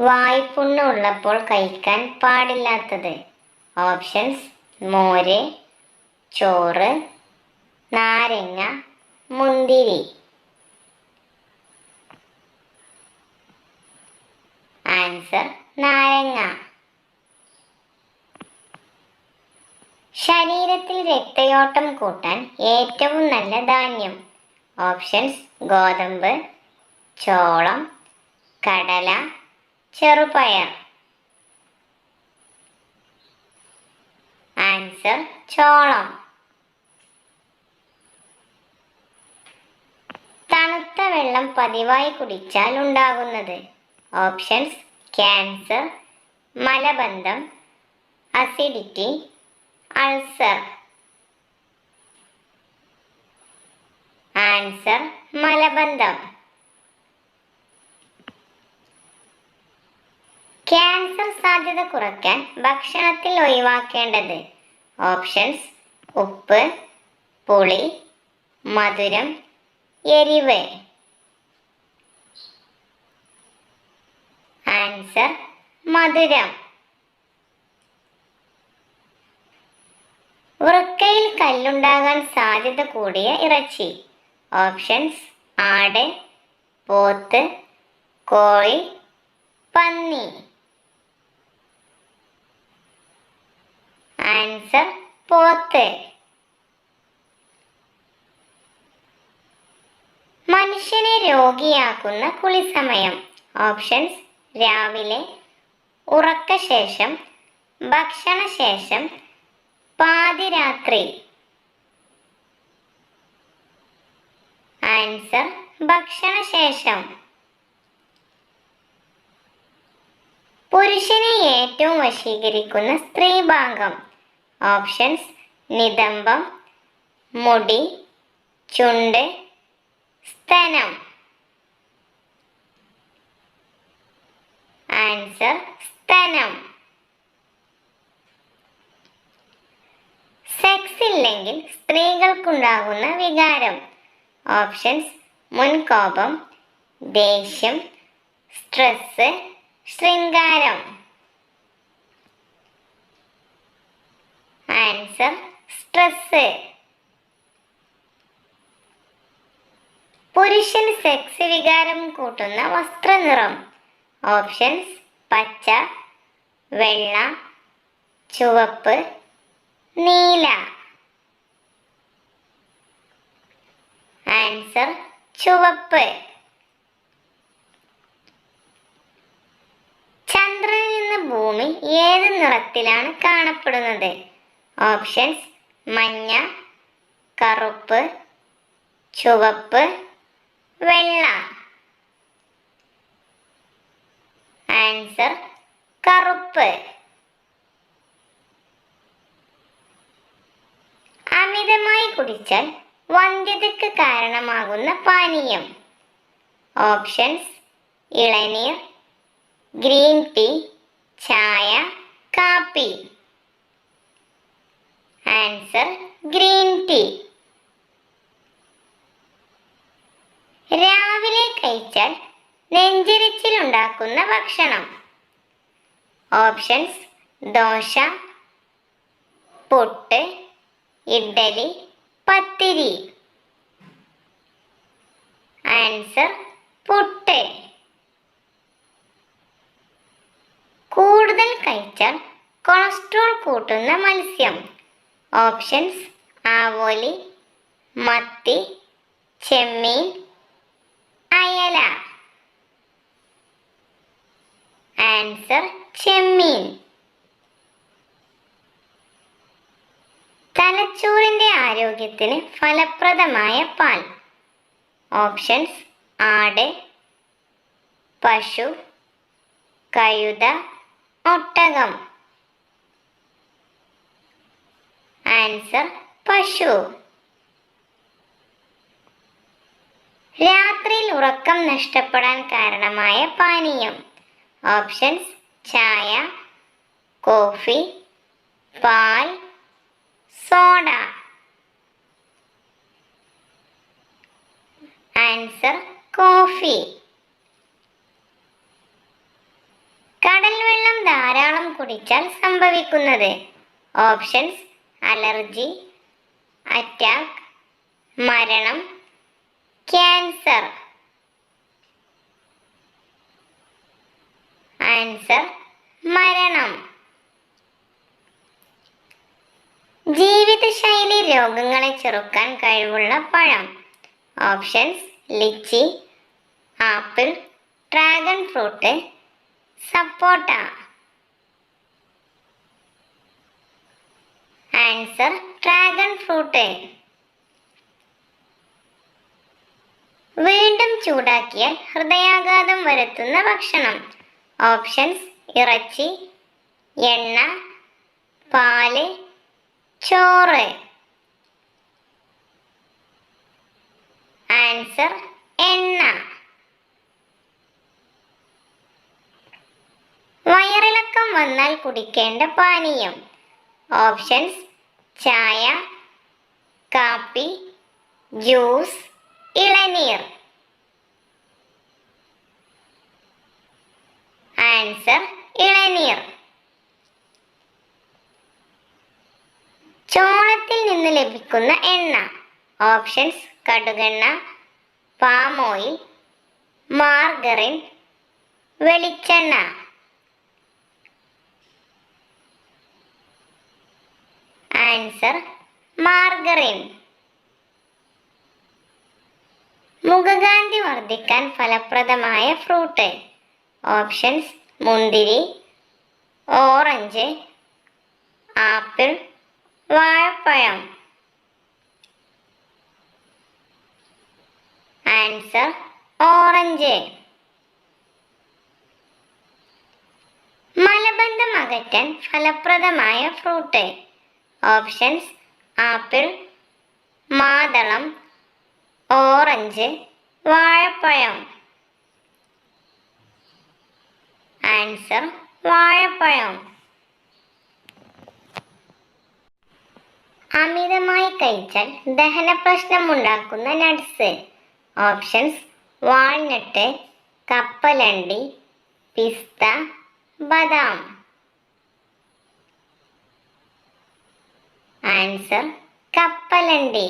വായ്പുണ്ണ് ഉള്ളപ്പോൾ കഴിക്കാൻ പാടില്ലാത്തത്. ഓപ്ഷൻസ് മോര് ചോറ് നാരങ്ങ മുന്തിരി. ആൻസർ നാരങ്ങ. ശരീരത്തിൽ രക്തയോട്ടം കൂട്ടാൻ ഏറ്റവും നല്ല ധാന്യം. ഓപ്ഷൻസ് ഗോതമ്പ് ചോളം കടല ചെറുപയർ. ആൻസർ ചോളം. തണുത്ത വെള്ളം പതിവായി കുടിച്ചാൽ ഉണ്ടാകുന്നത്. ഓപ്ഷൻസ് ക്യാൻസർ മലബന്ധം അസിഡിറ്റി അൾസർ. ആൻസർ മലബന്ധം. ക്യാൻസർ സാധ്യത കുറയ്ക്കാൻ ഭക്ഷണത്തിൽ ഒഴിവാക്കേണ്ടത്. ഓപ്ഷൻസ് ഉപ്പ് പുളി മധുരം എരിവ്. ആൻസർ മധുരം. വൃക്കയിൽ കല്ലുണ്ടാകാൻ സാധ്യത കൂടിയ ഇറച്ചി. ഓപ്ഷൻസ് ആട് പോത്ത് കോഴി പന്നി. ആൻസർ പോത്ത്. മനുഷ്യനെ രോഗിയാക്കുന്ന കുളിസമയം. ഓപ്ഷൻസ് രാവിലെ ഉറക്കശേഷം ഭക്ഷണശേഷം പാതിരാത്രി. ആൻസർ ഭക്ഷണശേഷം. പുരുഷനെ ഏറ്റവും വശീകരിക്കുന്ന സ്ത്രീഭാഗം ഓപ്ഷൻസ് നിതംബം മുടി ചുണ്ട് സ്തനം. ആൻസർ സ്തനം. സെക്സ് ഇല്ലെങ്കിൽ സ്ത്രീകൾക്കുണ്ടാകുന്ന വികാരം. ഓപ്ഷൻസ് മുൻകോപം ദേഷ്യം സ്ട്രെസ് ശൃംഗാരം. ആൻസർ സ്ട്രെസ് പുരുഷൻ സെക്സ് വികാരം കൂട്ടുന്ന വസ്ത്രനിറം. ഓപ്ഷൻസ് പച്ച വെള്ള ചുവപ്പ് നീല. ആൻസർ ചുവപ്പ്. ചന്ദ്രനിൽ നിന്ന് ഭൂമി ഏത് നിറത്തിലാണ് കാണപ്പെടുന്നത്? ഓപ്ഷൻസ് മഞ്ഞ കറുപ്പ് ചുവപ്പ് വെള്ള. ആൻസർ കറുപ്പ്. അമിതമായി കുടിച്ചാൽ വന്ധ്യതയ്ക്ക് കാരണമാകുന്ന പാനീയം. ഓപ്ഷൻസ് ഇളനീർ ഗ്രീൻ ടീ ചായ കാപ്പി. ആൻസർ ഗ്രീൻ ടീ രാവിലെ കഴിച്ചാൽ നെഞ്ചിരിച്ചിലുണ്ടാക്കുന്ന ഭക്ഷണം. ഓപ്ഷൻസ് ദോശ പുട്ട് ഇഡ്ഡലി പത്തിരി. ആൻസർ പുട്ട്. കൂടുതൽ കഴിച്ചാൽ കൊളസ്ട്രോൾ കൂട്ടുന്ന മത്സ്യം. ഓപ്ഷൻസ് ആവോലി മത്തി ചെമ്മീൻ അയല. ആൻസർ ചെമ്മീൻ. തലച്ചോറിന്റെ ആരോഗ്യത്തിന് ഫലപ്രദമായ പാൽ. ഓപ്ഷൻസ് ആട് പശു കഴുത ഒട്ടകം. ആൻസർ പശു. രാത്രിയിൽ ഉറക്കം നഷ്ടപ്പെടാൻ കാരണമായ പാനീയം. ഓപ്ഷൻസ് ചായ കോഫി പാൽ സോഡ. Answer coffee. കടൽ വെള്ളം ധാരാളം കുടിച്ചാൽ സംഭവിക്കുന്നത്. ഓപ്ഷൻസ് അലർജി അറ്റാക്ക് മരണം ക്യാൻസർ ആൻസർ മരണം. ജീവിതശൈലി രോഗങ്ങളെ ചെറുക്കാൻ കഴിവുള്ള പഴം. Options lychee apple dragon fruit sapota. Answer dragon fruit വീണ്ടും ചൂടാക്കിയാൽ ഹൃദയാഘാതം വരുത്തുന്ന ഭക്ഷണം. ഓപ്ഷൻസ് ഇറച്ചി എണ്ണ പാൽ ചോറ്. ആൻസർ എണ്ണ. വയറിളക്കം വന്നാൽ കുടിക്കേണ്ട പാനീയം. ഓപ്ഷൻസ് ചായ കാപ്പി ജ്യൂസ് ഇളനീർ. ആൻസർ ഇളനീർ. ചോളത്തിൽ നിന്ന് ലഭിക്കുന്ന എണ്ണ. ഓപ്ഷൻസ് കടുകെണ്ണ പാം ഓയിൽ മാർഗറിൻ വെളിച്ചെണ്ണ. Answer margarine. മുഖകാന്തി വർദ്ധിക്കാൻ ഫലപ്രദമായ ഫ്രൂട്ട്. ഓപ്ഷൻസ് മുന്തിരി ഓറഞ്ച് ആപ്പിൾ വാഴപ്പഴം. Answer orange. മലബന്ധം അകറ്റാൻ ഫലപ്രദമായ ഫ്രൂട്ട്. ഓപ്ഷൻസ്. ആപ്പിൾ മാതളം ഓറഞ്ച് വാഴപ്പഴം. ആൻസർ വാഴപ്പഴം. അമിതമായി കഴിച്ചാൽ ദഹന പ്രശ്നം ഉണ്ടാക്കുന്ന നട്ട്സ്. ഓപ്ഷൻസ് വാൾനട്ട് കപ്പലണ്ടി പിസ്ത ബദാം. ആൻസർ കപ്പലണ്ടി